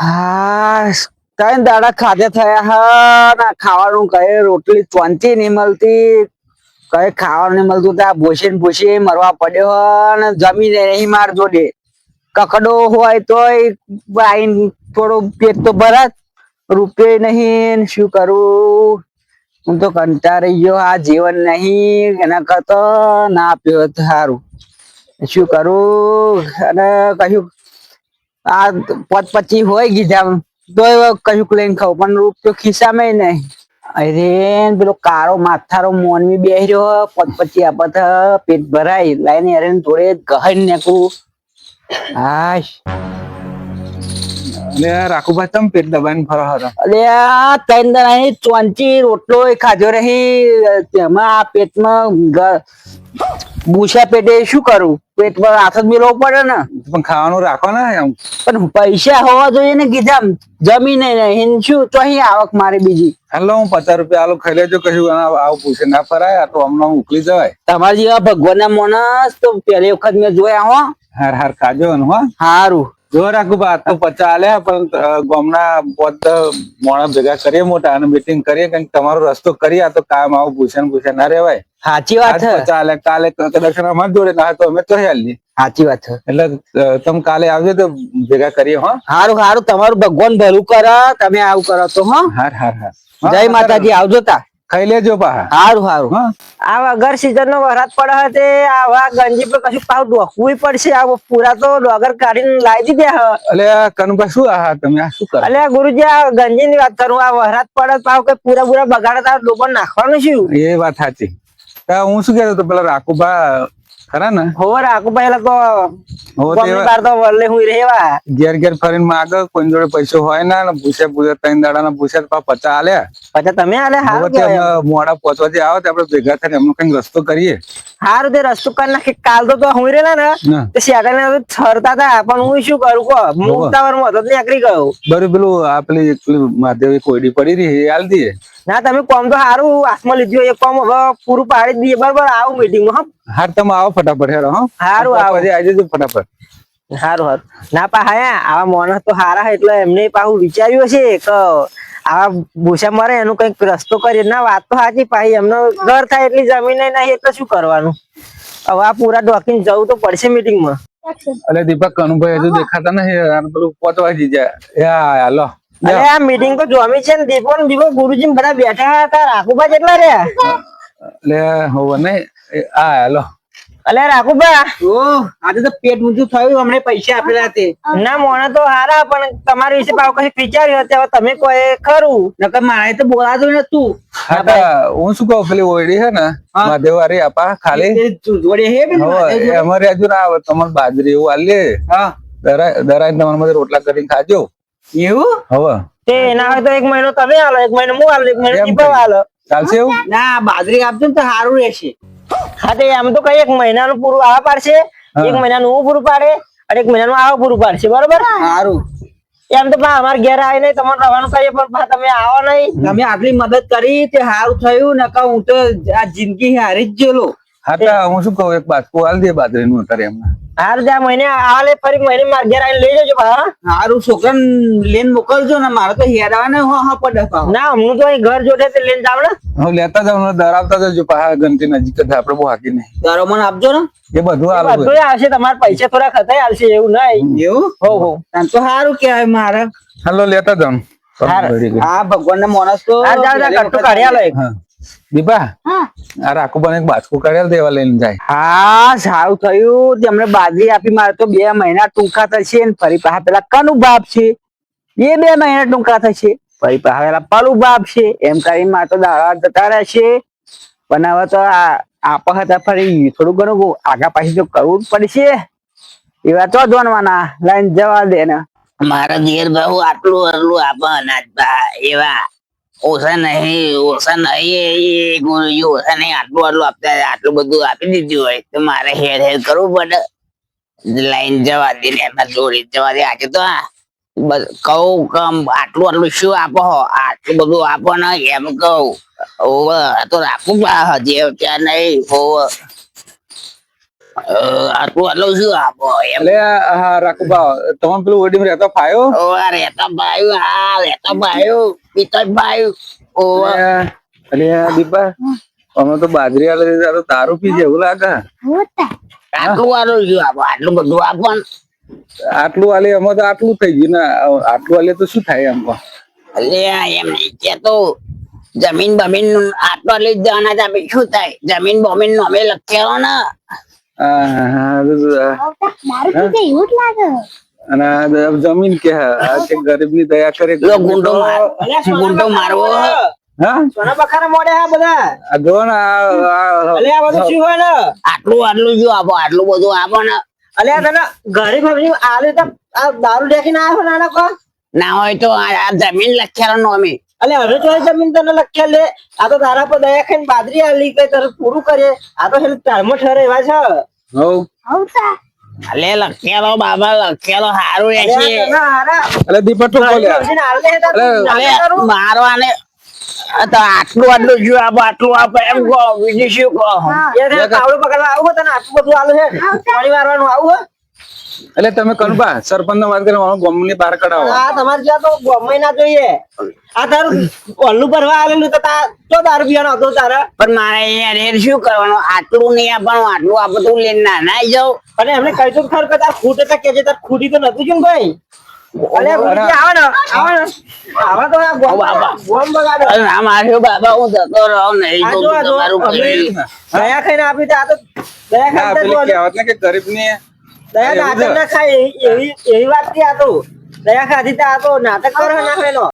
હા દાડા ખાધે થયા હા ખાવાનું કઈ રોટલી ચોંચી નહીં મળતી. કઈ ખાવાનું નહીં મળતું ત્યાં ભૂસી ભૂસી મરવા પડ્યો અને જમીને નહીં માર જોડે. કકડો હોય તોય આઈને થોડું પેટ તો ભરાત રૂપે નહીં શું કરું? હું તો કંટાળી ગયો, આ જીવન નહીં, એના કરતો ના આપ્યો સારું શું કરું? અને કશું આ પચ પચી હોય ગીધા. તો કશું લઈને ખાવ પણ રૂપિયો ખિસ્સામાં નહીં. અરે પેલો કારો માથારો મોનવી બેહી રહ્યો પચ પચી આપત પેટ ભરાય. લાઈને અરે થોડે ગહન નાખું હાશ લે રાખુભાઈ તમ પેટ દબાઈને ફરો હરો. અરે આ ત્રણ દાડાની ચોંચી રોટલો ખાધો રહી તેમાં આ પેટમાં બુસા પેટે શું કરું? પેટમાં હાથ જ મેળવવો પડે ને. પણ ખાવાનું રાખો ને એમ. પણ પૈસા હોવા જોઈએ ને કીધા જમીને નહીં શું? તો અહીં આવક મારી બીજી. હાલો હું પચાસ રૂપિયા આલો ખાઈ લેજો કશું આવું પૂછે ના ફરાય તો હમણાં ઉકલી જવાય. તમારા જેવા ભગવાનના માણસ તો પહેલી વખત મેં જોયા હો. હાર હાર ખાજો ને હો. સારું જો રાખુભા આ તો પચા આલ્યા પણ ગામના પોત મોણા ભેગા કરીએ મોટા અને મીટિંગ કરીએ કંઈક તમારો રસ્તો કરીએ આ તો કામ આવું પૂછે ને પૂછે ના રેવાય સાચી વાત પચા કાલે કદાચ અમાર જોડે ના તો અમે તો હેલી સાચી વાત છે એટલે તમે કાલે આવજો તો ભેગા કરીએ હા. સારું સારું તમારું ભગવાન ભલું કરો તમે આવું કરો તો હા. હાર હાર હાર. જય માતાજી આવજો તા. ખાઈ લેજો પા સારું સારું હા. આ વગર સીઝન નો વરસાદ પડે છે આવા ગંજી પર કશું પાવ ડોકવું પડશે આ પૂરા તો ડોગર કાઢીને લાવી દીધે આ કનુભા શું આ તમે આ શું કરો? એટલે ગુરુજી આ ગંજી ની વાત કરું આ વરસાદ પડે પાવ કે પૂરા પૂરા બગાડે તાર ડોબર નાખવાનું શું? એ વાત સાચી. તા હું શું કહેતો પેલા રાખુભા ખરા ને? હોવે રાખું પહેલા તો ગમે તાર તો વરલે હું રહેવા ઘેર ઘેર ફરીને માગે કોઈ જોડે પૈસો હોય ના ને પૂછે પૂછે ત્રણ દાડા ના પૂછે તો પા પચા આલે પછી તમે આલે હા મોડા પહોંચવાથી આવો તો આપણે ભેગા થઈને એમનો કઈ રસ્તો કરીએ. હારું તે રસ્તો કરી નાખે. કાલ તો હું રેલા ને તે સેકન્ડ ને છરતા હતા પણ હું શું કરું કો મુક્તાવરમાં હતો નીકળી ગયો. બરું પેલું આ પેલી પેલી કોયડી પડી રહી આલ દઈએ ના તમે કોમ તો હારું હાથમાં લીધું એ કોમ હવે પૂરું પાડી દઈએ. બરાબર આવું મીટિંગમાં હાર તમે આવો ફટાફટ હેરો હા. હારું આવો. આજે આવી ફટાફટ. સારું સારું ના પા હા આવા માણસ તો હારા એટલે એમને પાછું વિચાર્યું હશે કે આવા ભૂસા મરે એનું કંઈક રસ્તો કરીએ ના વાત તો સાચી પાછી એમનો ઘર થાય એટલી જમીન નહીં એટલે શું કરવાનું હવે આ પૂરા ડોકીને જવું તો પડશે મીટિંગમાં અલે દીપક કનુભાઈ હજુ દેખાતા નહીં યાર પેલું પહોંચવા જી જાય યા હાલો અરે આ મીટિંગ તો જોમી છે ને દીપો ને દીપો ગુરુજી ને બધા બેઠા હતા રાખુબા જેટલા રહ્યા લે હોવ નહીં આ હાલો અલે રાખુબા ઓ આજે તો પેટ ઊંચું થયું અમને પૈસા આપેલા તે. ના મોણા તો હારા પણ તમારી વિશે પાવ કશું વિચાર્યું હતું હવે તમે કોઈ ખરું. નકર મારે તો બોલાતું નતું. હા હું શું કહું પેલી ઓયડી છે ને મહાદેવ અરે આપા ખાલી. જોડે હે? અમારે હજુ ના આવે તમારે બાજરી એવું આલે. હા. દરાય દરાય તમારા માટે રોટલા કરીને ખાજો. એવું? હવે. તે ના હોય તો એક મહિનો તમે આલો એક મહિનો હું આલો એક મહિનો દીપા આલો. ચાલશે એવું? ના બાજરી આપજો ને તો સારું રહેશે. હા તે એમ તો કઈ એક મહિનાનું પૂરું આ પાડશે. એક મહિનાનું હું પૂરું પાડે અને એક મહિનાનું આવા પૂરું પાડશે બરોબર? સારું. એમ તો પા અમારા ઘેર આવીને તમારે રહેવાનું કહીએ પણ તમે આવો નહીં. તમે આટલી મદદ કરી તે સારું થયું નકર હું તો આ જિંદગી હારી જ ગયેલો. હા તા હું શું કહું એક બાજકું આલ દે બાજરીનું અત્યારે એમને. હાર મહિને આલે ફરી મહિને મારા ઘેર આવીને લઈ જજો પા હા? સારું છોકરાને મોકલજો ને મારે તો હેરાને હો હા પડે. ના તો અહીં ઘર જોડે તે લઈને જાવ ને. હું લેતા જાઉં ને ધરાવતા જજો પાહા ગંતી નજીક જ આપડે બહુ હાકી નહીં. તારો મને આપજો ને. એ બધું આલું બધું આવશે તમારા પૈસા થોડા ખતાય આવશે એવું નહીં. એવું? હો હો. તો સારું કહેવાય મારે. હાલો લેતા જાઉં. હા ભગવાન ના માણસ તો હા જાવ જાવ કટ્ટુ કાઢી આલો એક. હા. દીપા? આ રાખું પણ એક બાજકું કરેલ દેવા લઈને જાય. હા સારું થયું. તેમણે બાજરી આપી મારે તો બે મહિના ટૂંકા થશે ને ફરી પાછા પેલા કનું બાપ છે. એ બે મહિના ટૂંકા થશે. ફરી પાછા પેલા પલુ બાપ છે. એમ કરીને મારે તો દાડા જતા રહેશે. પણ હવે તો આ આપ હતા ફરી થોડું ઘણું આગા પાછી તો કરવું જ પડશે. એવા તો જોનવાના. લાઈન જવા દે ને. મારા ઘેર બહુ આટલું આટલું આપે અનાજ બા એવા ઓછા નહીં ઓછા નહીં ઓછા નહીં. આટલું આટલું આપતા, આટલું બધું આપી દીધું હોય તો મારે હેર હેર કરવું પડે. લાઈન જવા દે એમાં જોડી જવા દે. આજે તો આ બસ કહું કમ આટલું આટલું શું આપો આટલું બધું આપો ને એમ કહું. તો રાખવું હજી. ત્યાં નહીં, હોવે. આટલું આટલું શું આપો એમ? એટલે હા રાખુભા તમે પેલું ઓડીમાં રહેતો ફાયો ઓ આ રહેતા ભાઈ હા રહેતા ભાઈ પિતા ભાઈ. ઓ અલે આ. દીપા અમે તો બાજરી આલે આ તો દારૂ પી જેવું લાગે? આટલું આટલું શું આપો? આટલું બધું આપો આટલું આલે અમે તો આટલું થઈ ગયું ને આટલું આલે તો શું થાય એમ? અલ્યા એમ નહીં કેતો જમીન બમીન આટલું લઈ જ જવાના શું થાય? જમીન બમીન નો અમે લખેલો ને. અને જમીન કે ગરીબની દયા કરે ગુંડો ગુંડો મારવો. મોડે. હા. સોના બખારા મોડે હા બધા. આ જો ને આ- આ અલ્યા આ બધું શું હોય ને? આટલું આટલું શું આપો આટલું બધું આપો ને અલ્યા તને ઘરે ફરી તો આ દારૂ કો ના હોય તો જમીન લખેલો નો અમે. અલે હવે તો જમીન તને લખ્યા લે આ તો તારા પર દયા ખાઈને બાદરી આલી કઈ તારે પૂરું કરે આ તો હેલ તારમો ઠરે એવા છે. હઉ. અલે લખેલો બાબા લખેલો હારા એટલે દીપા તું ઘરે બોલ્યા ફરીને આલે હે તાર અલે, નાટક અલે મારવાને તો આટલું આટલું જો આપો આટલું આપો એમ કહો બીજું શું કહો? એ રે પકડવા આવું તને આટલું બધું આલું છે પાણી મારવાનું આવું હે. એટલે તમે કનુભા સરપંચ ને વાત કરી મારો ગમની બહાર કઢાવો. આ તમારે ત્યાં તો ગોમ ના જોઈએ. આ તારું ઓલું ભરવા આવેલું તો તા તો દારૂ પીવાનો હતો તારે? પણ મારે યાર એ શું કરવાનું? આટલું નહીં આપવાનું આટલું આ બધું લઈને ના ના જાવ અને એમને કહી તું ખરું કે તાર ખૂટ એટલે કે તાર ખૂટી તો નતું ને ભાઈ? ગરીબ ને દયા નાટક ના ખાય એવી એવી એવી વાતથી આ દયા ખાધી તો આ નાટક કરે ના